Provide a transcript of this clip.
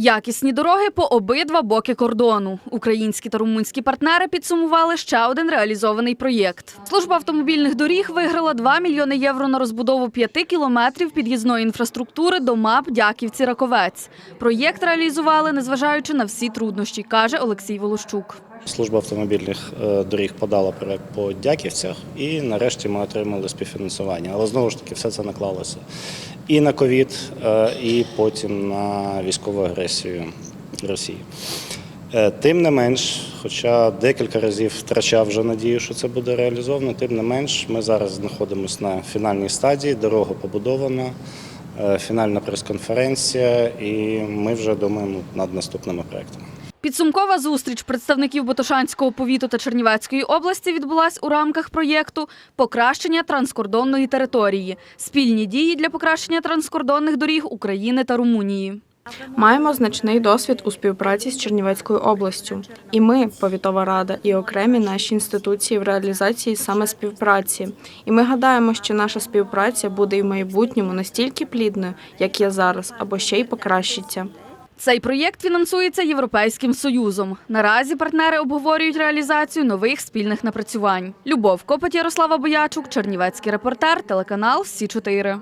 Якісні дороги по обидва боки кордону. Українські та румунські партнери підсумували ще один реалізований проєкт. Служба автомобільних доріг виграла 2 мільйони євро на розбудову 5 кілометрів під'їзної інфраструктури до МАП Дяківці-Раковець. Проєкт реалізували, незважаючи на всі труднощі, каже Олексій Волощук. Служба автомобільних е, доріг подала проект по Дяківцях, і нарешті ми отримали співфінансування. Але знову ж таки, все це наклалося і на ковід, е, і потім на військову агресію Росії. Е, Тим не менш, хоча декілька разів втрачав вже надію, що це буде реалізовано, тим не менш, ми зараз знаходимося на фінальній стадії, дорога побудована, фінальна прес-конференція, і ми вже думаємо над наступними проектами. Підсумкова зустріч представників Ботошанського повіту та Чернівецької області відбулась у рамках проєкту Покращення транскордонної території. Спільні дії для покращення транскордонних доріг України та Румунії. Маємо значний досвід у співпраці з Чернівецькою областю. І ми, повітова рада, і окремі наші інституції в реалізації саме співпраці. І ми гадаємо, що наша співпраця буде і в майбутньому настільки плідною, як є зараз, або ще й покращиться. Цей проєкт фінансується Європейським Союзом. Наразі партнери обговорюють реалізацію нових спільних напрацювань. Любов Копоть, Ярослава Боячук, Чернівецький репортер, телеканал Сі 4